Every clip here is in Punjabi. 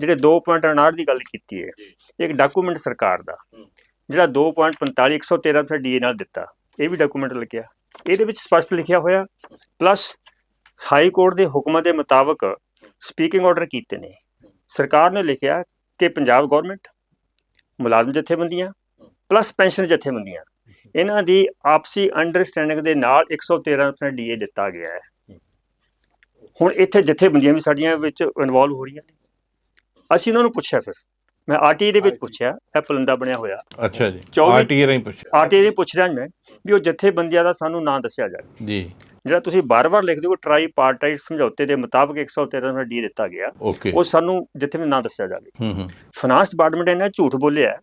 ਜਿਹੜੇ 2.59 ਦੀ ਗੱਲ ਕੀਤੀ ਹੈ ਇੱਕ ਡਾਕੂਮੈਂਟ ਸਰਕਾਰ ਦਾ ਜਿਹੜਾ 2.45 113 ਫਿਰ ਡੀਏ ਨਾਲ ਦਿੱਤਾ ਇਹ ਵੀ ਡਾਕੂਮੈਂਟ ਲਿਖਿਆ। ਇਹਦੇ ਵਿੱਚ ਸਪਸ਼ਟ ਲਿਖਿਆ ਹੋਇਆ ਪਲੱਸ ਹਾਈ ਕੋਰਟ ਦੇ ਹੁਕਮਾਂ ਦੇ ਮੁਤਾਬਕ ਸਪੀਕਿੰਗ ਆਰਡਰ ਕੀਤੇ ਨੇ। ਸਰਕਾਰ ਨੇ ਲਿਖਿਆ ਕਿ ਪੰਜਾਬ ਗਵਰਨਮੈਂਟ ਮੁਲਾਜ਼ਮ ਜਥੇਬੰਦੀਆਂ ਪਲੱਸ ਪੈਨਸ਼ਨ ਜਥੇਬੰਦੀਆਂ ਇਹਨਾਂ ਦੀ ਆਪਸੀ ਅੰਡਰਸਟੈਂਡਿੰਗ ਦੇ ਨਾਲ 113% ਡੀਏ ਦਿੱਤਾ ਗਿਆ ਹੈ। ਹੁਣ ਇੱਥੇ ਜਥੇਬੰਦੀਆਂ ਵੀ ਸਾਡੀਆਂ ਵਿੱਚ ਇਨਵੋਲਵ ਹੋ ਰਹੀਆਂ ਨੇ। ਅਸੀਂ ਉਹਨਾਂ ਨੂੰ ਪੁੱਛਿਆ ਫਿਰ। ਮੈਂ ਆਰਟੀ ਦੇ ਵਿੱਚ ਪੁੱਛਿਆ ਇਹ ਪਲੰਦਾ ਬਣਿਆ ਹੋਇਆ। ਅੱਛਾ ਜੀ ਚੌਵੀ- ਆਰਟੀਏ ਰਾਹੀਂ ਪੁੱਛਿਆ। ਆਰਟੀ ਦੇ ਪੁੱਛ ਰਿਹਾ ਮੈਂ ਵੀ ਉਹ ਜਥੇਬੰਦੀਆਂ ਦਾ ਸਾਨੂੰ ਨਾਂ ਦੱਸਿਆ ਜਾਵੇ ਜੀ। ਜਿਹੜਾ ਤੁਸੀਂ ਬਾਰ-ਬਾਰ ਲਿਖਦੇ ਹੋ ਟਰਾਈ ਪਾਰਟਾਈਟ ਸਮਝੌਤੇ ਦੇ ਮੁਤਾਬਕ 113 ਡੀ ਦਿੱਤਾ ਗਿਆ। ਉਹ ਸਾਨੂੰ ਜਿੱਥੇ ਵੀ ਨਾਂ ਦੱਸਿਆ ਜਾਵੇ ਹੂੰ ਹੂੰ। ਫਾਈਨਾਂਸ ਡਿਪਾਰਟਮੈਂਟ ਨੇ ਝੂਠ ਬੋਲਿਆ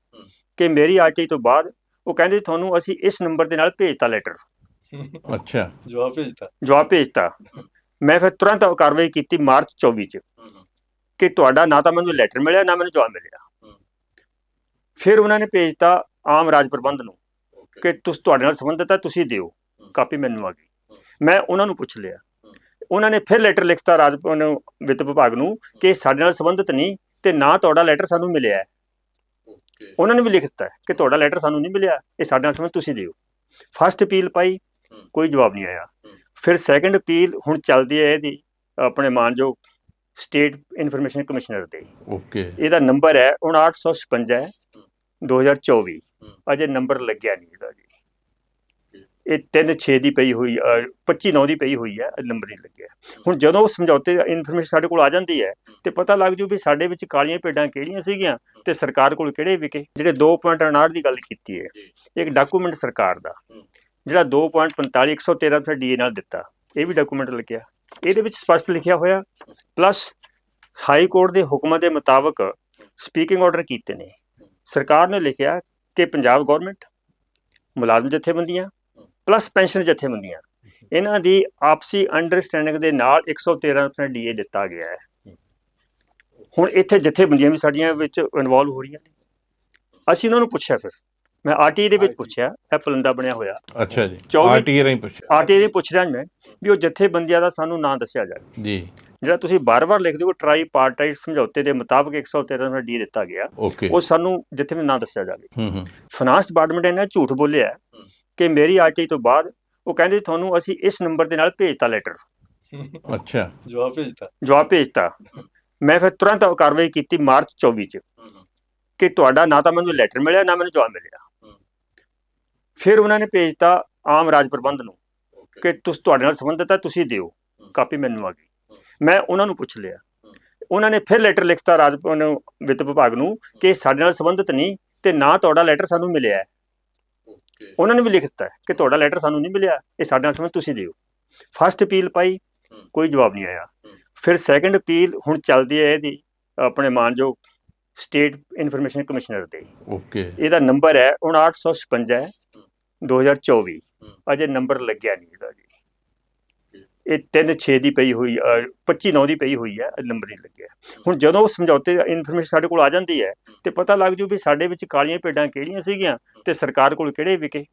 ਕਿ ਮੇਰੀ ਆਰਟੀ ਤੋਂ ਬਾਅਦ ਉਹ ਕਹਿੰਦੇ ਤੁਹਾਨੂੰ ਅਸੀਂ ਇਸ ਨੰਬਰ ਦੇ ਨਾਲ ਭੇਜਤਾ ਲੈਟਰ ਅੱਛਾ। ਜਵਾਬ ਭੇਜਤਾ। ਜਵਾਬ ਭੇਜਤਾ। ਮੈਂ ਫਿਰ ਤੁਰੰਤ ਕਾਰਵਾਈ ਕੀਤੀ ਮਾਰਚ 24 ਚ। ਕਿ ਤੁਹਾਡਾ ਨਾ ਤਾਂ ਮੈਨੂੰ ਲੈਟਰ ਮਿਲਿਆ ਨਾ ਮੈਨੂੰ ਜਵਾਬ ਮਿਲਿਆ। ਫਿਰ ਉਹਨਾਂ ਨੇ ਭੇਜਤਾ ਆਮ ਰਾਜ ਪ੍ਰਬੰਧ ਨੂੰ ਕਿ ਤੁਸ ਤੁਹਾਡੇ ਨਾਲ ਸੰਬੰਧਿਤ ਹੈ ਤੁਸੀਂ ਦਿਓ ਕਾਪੀ ਮੈਨੂੰ ਆ ਗਈ। ਮੈਂ ਉਹਨਾਂ ਨੂੰ ਪੁੱਛ ਲਿਆ। ਉਹਨਾਂ ਨੇ ਫਿਰ ਲੈਟਰ ਲਿਖਤਾ ਰਾਜ ਨੂੰ ਵਿੱਤ ਵਿਭਾਗ ਨੂੰ ਕਿ ਸਾਡੇ ਨਾਲ ਸੰਬੰਧਿਤ ਨਹੀਂ ਤੇ ਨਾ ਤੁਹਾਡਾ ਲੈਟਰ ਸਾਨੂੰ ਮਿਲਿਆ। ਹੈ ਉਹਨਾਂ ਨੇ ਵੀ ਲਿਖ ਦਿੱਤਾ ਕਿ ਤੁਹਾਡਾ ਲੈਟਰ ਸਾਨੂੰ ਨਹੀਂ ਮਿਲਿਆ ਇਹ ਸਾਡੇ ਨਾਲ ਸੰਬੰਧ ਤੁਸੀਂ ਦਿਓ। ਫਸਟ ਅਪੀਲ ਪਾਈ ਕੋਈ ਜਵਾਬ ਨਹੀਂ ਆਇਆ। ਫਿਰ ਸੈਕੰਡ ਅਪੀਲ ਹੁਣ ਚੱਲਦੀ ਹੈ ਇਹਦੀ ਆਪਣੇ ਮਾਨਯੋਗ ਸਟੇਟ ਇਨਫੋਰਮੇਸ਼ਨ ਕਮਿਸ਼ਨਰ ਦੇ। ਓਕੇ ਇਹਦਾ ਨੰਬਰ ਹੈ 5956 2024 ਅਜੇ ਨੰਬਰ ਲੱਗਿਆ ਨਹੀਂ ਇਹਦਾ ਜੀ। ਇਹ 3-6 ਦੀ ਪਈ ਹੋਈ 25-9 ਦੀ ਪਈ ਹੋਈ ਹੈ ਨੰਬਰ ਨਹੀਂ ਲੱਗਿਆ। ਹੁਣ ਜਦੋਂ ਉਹ ਸਮਝੌਤੇ ਇਨਫੋਰਮੇਸ਼ਨ ਸਾਡੇ ਕੋਲ ਆ ਜਾਂਦੀ ਹੈ ਤੇ ਪਤਾ ਲੱਗ ਜੂ ਵੀ ਸਾਡੇ ਵਿੱਚ ਕਾਲੀਆਂ ਭੇਡਾਂ ਕਿਹੜੀਆਂ ਸੀਗੀਆਂ ਤੇ ਸਰਕਾਰ ਕੋਲ ਕਿਹੜੇ ਵਿਕੇ। ਜਿਹੜੇ 2.59 ਦੀ ਗੱਲ ਕੀਤੀ ਹੈ ਇੱਕ ਡਾਕੂਮੈਂਟ ਸਰਕਾਰ ਦਾ ਜਿਹੜਾ 2.45 113 ਫਿਰ ਡੀਏ ਨਾਲ ਦਿੱਤਾ ਇਹ ਵੀ ਡਾਕੂਮੈਂਟ ਲਿਖਿਆ ਇਹਦੇ ਵਿੱਚ ਸਪਸ਼ਟ ਲਿਖਿਆ ਹੋਇਆ ਪਲੱਸ ਹਾਈ ਕੋਰਟ ਦੇ ਹੁਕਮਾਂ ਦੇ ਮੁਤਾਬਕ ਸਪੀਕਿੰਗ ਆਰਡਰ ਕੀਤੇ ਨੇ। ਸਰਕਾਰ ਨੇ ਲਿਖਿਆ ਕਿ ਪੰਜਾਬ ਗਵਰਨਮੈਂਟ ਮੁਲਾਜ਼ਮ ਜਥੇਬੰਦੀਆਂ ਪਲੱਸ ਪੈਨਸ਼ਨ ਜਥੇਬੰਦੀਆਂ, ਇਹਨਾਂ ਦੀ ਆਪਸੀ ਅੰਡਰਸਟੈਂਡਿੰਗ ਦੇ ਨਾਲ 113% ਡੀਏ ਦਿੱਤਾ ਗਿਆ ਹੈ। ਹੁਣ ਇੱਥੇ ਜਥੇਬੰਦੀਆਂ ਵੀ ਸਾਡੀਆਂ ਵਿੱਚ ਇਨਵੋਲਵ ਹੋ ਰਹੀਆਂ ਨੇ। ਅਸੀਂ ਉਹਨਾਂ ਨੂੰ ਪੁੱਛਿਆ ਫਿਰ ਮੈਂ ਆਰਟੀ ਦੇ ਵਿੱਚ ਪੁੱਛਿਆ ਇਹ ਪਲੰਦਾ ਬਣਿਆ ਹੋਇਆ। ਅੱਛਾ ਜੀ ਚੌਵੀ- ਆਰਟੀਏ ਰਾਹੀਂ ਪੁੱਛਿਆ। ਆਰਟੀ ਦੇ ਪੁੱਛ ਰਿਹਾ ਮੈਂ ਵੀ ਉਹ ਜਥੇਬੰਦੀਆਂ ਦਾ ਸਾਨੂੰ ਨਾਂ ਦੱਸਿਆ ਜਾਵੇ ਜੀ। ਜਿਹੜਾ ਤੁਸੀਂ ਬਾਰ-ਬਾਰ ਲਿਖਦੇ ਹੋ ਟਰਾਈ ਪਾਰਟਾਈਟ ਸਮਝੌਤੇ ਦੇ ਮੁਤਾਬਕ 113 ਡੀ ਦਿੱਤਾ ਗਿਆ। ਉਹ ਸਾਨੂੰ ਜਿੱਥੇ ਵੀ ਨਾਂ ਦੱਸਿਆ ਜਾਵੇ ਹੂੰ ਹੂੰ। ਫਾਈਨਾਂਸ ਡਿਪਾਰਟਮੈਂਟ ਨੇ ਝੂਠ ਬੋਲਿਆ ਕਿ ਮੇਰੀ ਆਰਟੀ ਤੋਂ ਬਾਅਦ ਉਹ ਕਹਿੰਦੇ ਤੁਹਾਨੂੰ ਅਸੀਂ ਇਸ ਨੰਬਰ ਦੇ ਨਾਲ ਭੇਜਤਾ ਲੈਟਰ ਅੱਛਾ। ਜਵਾਬ ਭੇਜਤਾ। ਜਵਾਬ ਭੇਜਤਾ। ਮੈਂ ਫਿਰ ਤੁਰੰਤ ਕਾਰਵਾਈ ਕੀਤੀ ਮਾਰਚ 24 ਚ ਕਿ ਤੁਹਾਡਾ ਨਾ ਤਾਂ ਮੈਨੂੰ ਲੈਟਰ ਮਿਲਿਆ ਨਾ ਮੈਨੂੰ ਜਵਾਬ ਮਿਲਿਆ। ਫਿਰ ਉਹਨਾਂ ਨੇ ਭੇਜਤਾ ਆਮ ਰਾਜ ਪ੍ਰਬੰਧ ਨੂੰ ਕਿ ਤੁਸ ਤੁਹਾਡੇ ਨਾਲ ਸੰਬੰਧਿਤ ਹੈ ਤੁਸੀਂ ਦਿਓ ਕਾਪੀ ਮੈਨੂੰ ਆ ਗਈ। ਮੈਂ ਉਹਨਾਂ ਨੂੰ ਪੁੱਛ ਲਿਆ। ਉਹਨਾਂ ਨੇ ਫਿਰ ਲੈਟਰ ਲਿਖਤਾ ਰਾਜ ਨੂੰ ਵਿੱਤ ਵਿਭਾਗ ਨੂੰ ਕਿ ਸਾਡੇ ਨਾਲ ਸੰਬੰਧਿਤ ਨਹੀਂ ਤੇ ਨਾ ਤੁਹਾਡਾ ਲੈਟਰ ਸਾਨੂੰ ਮਿਲਿਆ। ਹੈ ਉਹਨਾਂ ਨੇ ਵੀ ਲਿਖ ਦਿੱਤਾ ਕਿ ਤੁਹਾਡਾ ਲੈਟਰ ਸਾਨੂੰ ਨਹੀਂ ਮਿਲਿਆ ਇਹ ਸਾਡੇ ਨਾਲ ਸੰਬੰਧ ਤੁਸੀਂ ਦਿਓ। ਫਸਟ ਅਪੀਲ ਪਾਈ ਕੋਈ ਜਵਾਬ ਨਹੀਂ ਆਇਆ। ਫਿਰ ਸੈਕੰਡ ਅਪੀਲ ਹੁਣ ਚੱਲਦੀ ਹੈ ਇਹਦੀ ਆਪਣੇ ਮਾਨਯੋਗ ਸਟੇਟ ਇਨਫੋਰਮੇਸ਼ਨ ਕਮਿਸ਼ਨਰ ਦੇ। ਓਕੇ ਇਹਦਾ ਨੰਬਰ ਹੈ 5956 2024 ਅਜੇ ਨੰਬਰ ਲੱਗਿਆ ਨਹੀਂ ਇਹਦਾ ਜੀ। ਇਹ 3-6 ਦੀ ਪਈ ਹੋਈ 25-9 ਦੀ ਪਈ ਹੋਈ ਹੈ ਨੰਬਰ ਨਹੀਂ ਲੱਗਿਆ। ਹੁਣ ਜਦੋਂ ਉਹ ਸਮਝੌਤੇ ਇਨਫੋਰਮੇਸ਼ਨ ਸਾਡੇ ਕੋਲ ਆ ਜਾਂਦੀ ਹੈ ਤੇ ਪਤਾ ਲੱਗ ਜੂ ਵੀ ਸਾਡੇ ਵਿੱਚ ਕਾਲੀਆਂ ਭੇਡਾਂ ਕਿਹੜੀਆਂ ਸੀਗੀਆਂ ਤੇ ਸਰਕਾਰ ਕੋਲ ਕਿਹੜੇ ਵਿਕੇ।